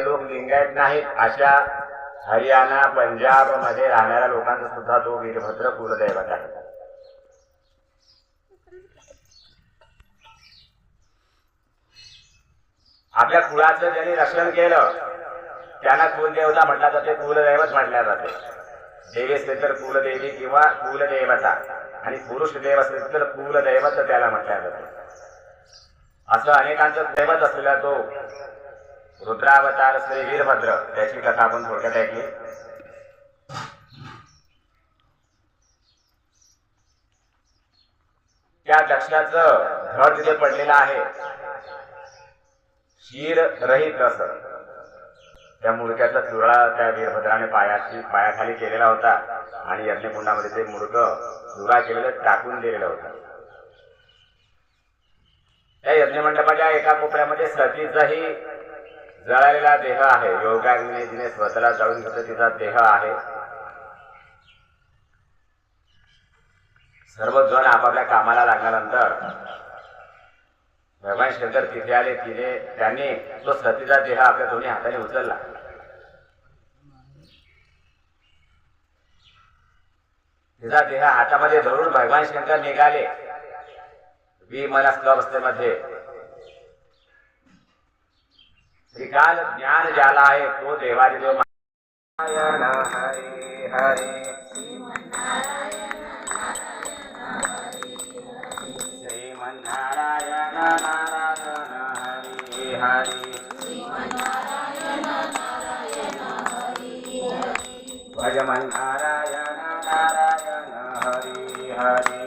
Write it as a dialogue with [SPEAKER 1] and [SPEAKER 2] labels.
[SPEAKER 1] लोक लिंगायत नाहीत अशा हरियाणा पंजाबमध्ये राहणाऱ्या लोकांचा सुद्धा तो वीरभद्र कुलदैवत आहे. आपल्या कुळाचं ज्यांनी रक्षण केलं त्यांना कुलदेवता म्हटला जाते कुलदैवत म्हटल्या जाते. देवी असले तर कुलदेवी किंवा कुलदेवता आणि पुरुष देव असेल तर कुलदैवत त्याला म्हटल्या जाते. असं अनेकांचं दैवत असलेला तो रुद्रावतार श्री वीरभद्र. त्याची कथा आपण थोडक्यात ऐकली. त्या दक्षाचं धड तिथे पडलेलं आहे. शीर रहित असं. त्या मुडक्याचा चुरा त्या वीरभद्राने पायाशी पायाखाली केलेला होता आणि यज्ञकुंडामध्ये ते मुडक चुरा केलेलं टाकून दिलेलं होतं. त्या यज्ञमंडपाच्या एका कोपऱ्यामध्ये सतीचाही जळालेला देह आहे. योगाग्नी जिने स्वतःला जळून घेतलं. तिचा देह आहे. सर्व जण आपापल्या कामाला लागल्यानंतर भगवान शंकर तिथे आले. तिने त्यांनी तो सतीचा देह आपल्या दोन्ही हाताने उचलला. तिचा देह हातामध्ये धरून भगवान शंकर निघाले. विमनस्क अवस्थेमध्ये ज्ञान ज्याला आहे तो देवादिदेव नारायण हरे हरी श्रीमन्नारायण नारायण हरी हरी भजमन् नारायण हरे हरे।